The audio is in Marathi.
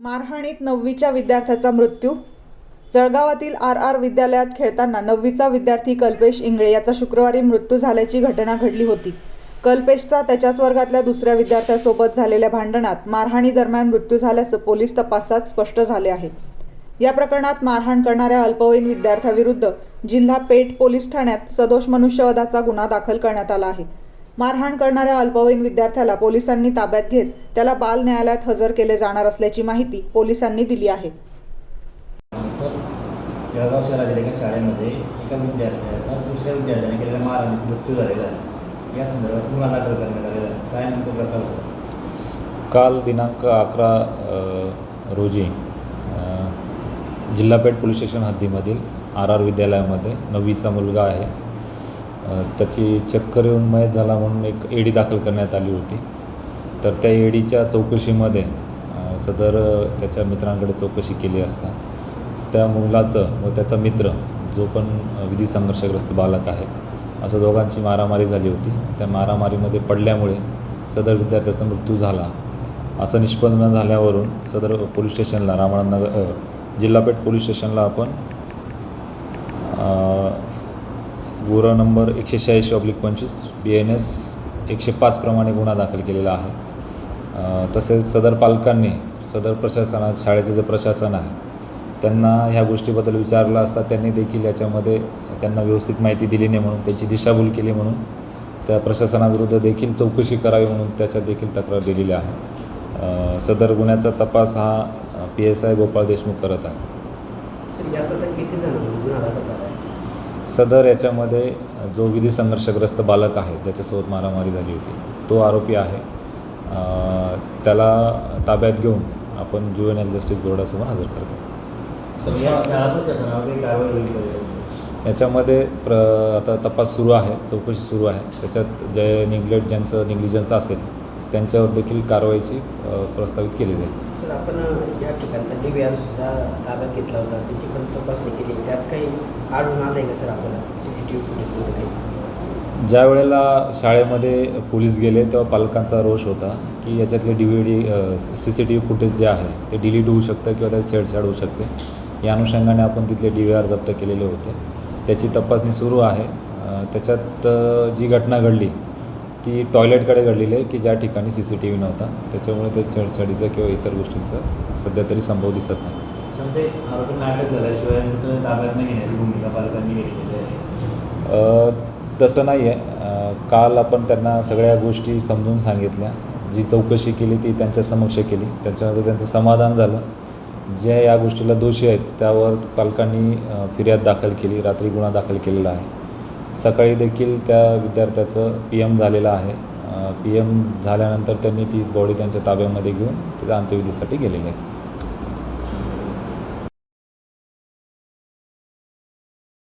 मारहाणीत नववीच्या विद्यार्थ्याचा मृत्यू. जळगावातील आर आर विद्यालयात खेळताना नववीचा विद्यार्थी कल्पेश इंगळे याचा शुक्रवारी मृत्यू झाल्याची घटना घडली होती. कल्पेशचा त्याच्याच वर्गातल्या दुसऱ्या विद्यार्थ्यासोबत झालेल्या भांडणात मारहाणीदरम्यान मृत्यू झाल्याचं पोलीस तपासात स्पष्ट झाले आहे. या प्रकरणात मारहाण करणाऱ्या अल्पवयीन विद्यार्थ्याविरुद्ध जिल्हा पेठ पोलीस ठाण्यात सदोष मनुष्यवधाचा गुन्हा दाखल करण्यात आला आहे. मारहाण करणाऱ्या अल्पवयीन विद्यार्थ्याला पोलिसांनी ताब्यात घेत त्याला बाल न्यायालयात हजर केले जाणार असल्याची माहिती पोलिसांनी दिली आहे. सर जळगाव शहरातील एका शाळेमध्ये एका विद्यार्थ्याचा दुसऱ्या विद्यार्थ्याने केलेल्या मारहाणीत मृत्यू झालेला आहे. या संदर्भात गुन्हा दाखल करण्यात आलेला आहे. काय नेमकं प्रकार काल दिनांक अकरा रोजी जिल्हापेठ पोलीस स्टेशन हद्दीमधील आर आर विद्यालयामध्ये नववीचा मुलगा आहे. त्याची चक्कर येऊन मयत झाला म्हणून एक एडी दाखल करण्यात आली होती. तर त्या एडीच्या चौकशीमध्ये सदर त्याच्या मित्रांकडे चौकशी केली असता. त्या मुलाचं व त्याचा मित्र जो पण विधी संघर्षग्रस्त बालक आहे असं दोघांची मारामारी झाली होती. त्या मारामारीमध्ये पडल्यामुळे सदर विद्यार्थ्याचा मृत्यू झाला. असं निष्पन्न झाल्यावरून सदर पोलीस स्टेशनला रामानंद नगर जिल्हापेठ पोलीस स्टेशनला आपण गुरा नंबर एकशे शहाऐंशी ऑब्लिक पंचवीस बी एन एस एकशे पाचप्रमाणे गुन्हा दाखल केलेला आहे. तसेच सदर पालकांनी सदर प्रशासनात शाळेचं जे प्रशासन आहे त्यांना ह्या गोष्टीबद्दल विचारलं असता त्यांनी देखील याच्यामध्ये त्यांना व्यवस्थित माहिती दिली नाही म्हणून त्यांची दिशाभूल केली म्हणून त्या प्रशासनाविरुद्ध देखील चौकशी करावी म्हणून त्याच्यात देखील तक्रार दिलेली आहे सदर गुन्ह्याचा तपास हा P S I Gopal Deshmukh करत आहे. सदर याच्यामध्ये जो विधी संघर्षग्रस्त बालक आहे ज्याच्यासोबत मारामारी झाली होती तो आरोपी आहे. त्याला ताब्यात घेऊन आपण जुएनएल जस्टिस बोर्डासमोर हजर करतो याच्यामध्ये? प्र आता तपास सुरू आहे चौकशी सुरू आहे. त्याच्यात जे निग्लेक्ट ज्यांचं निग्लिजन्स असेल त्यांच्यावर देखील कारवाईची प्रस्तावित केली जाईल आपण या ठिकाणचा डी व्ही आर सुद्धा ताब्यात घेतला होता. त्याची पण तपासणी केली. त्यात काही आढळून आलं आहे का सर आपल्याला? सी सी टी व्ही फुटेजमध्ये काही? ज्या वेळेला शाळेमध्ये पोलीस गेले तेव्हा पालकांचा रोष होता की याच्यातले D V D C C T V footage जे आहे ते डिलीट होऊ शकतं किंवा त्याची छेडछाड होऊ शकते. या अनुषंगाने आपण तिथले डी व्ही आर जप्त केलेले होते. त्याची तपासणी सुरू आहे. त्याच्यात जी घटना घडली ती टॉयलेटकडे घडलेली आहे की ज्या ठिकाणी सी सी टी व्ही नव्हता त्याच्यामुळे ते छेडछाडीचा किंवा इतर गोष्टींचा सध्या तरी संभव दिसत नाही. तसं नाही आहे. काल आपण त्यांना सगळ्या गोष्टी समजून सांगितल्या. जी चौकशी केली ती त्यांच्या समक्ष केली. त्याच्यानंतर त्यांचं समाधान झालं. ज्या या गोष्टीला दोषी आहेत त्यावर पालकांनी फिर्याद दाखल केली. रात्री गुन्हा दाखल केलेला आहे. सकाळी देखील त्या विद्यार्थ्याचं पी एम झालेलं आहे. पी एम झाल्यानंतर त्यांनी ती बॉडी त्यांच्या ताब्यामध्ये घेऊन तिथं अंत्यविधीसाठी गेलेले आहेत.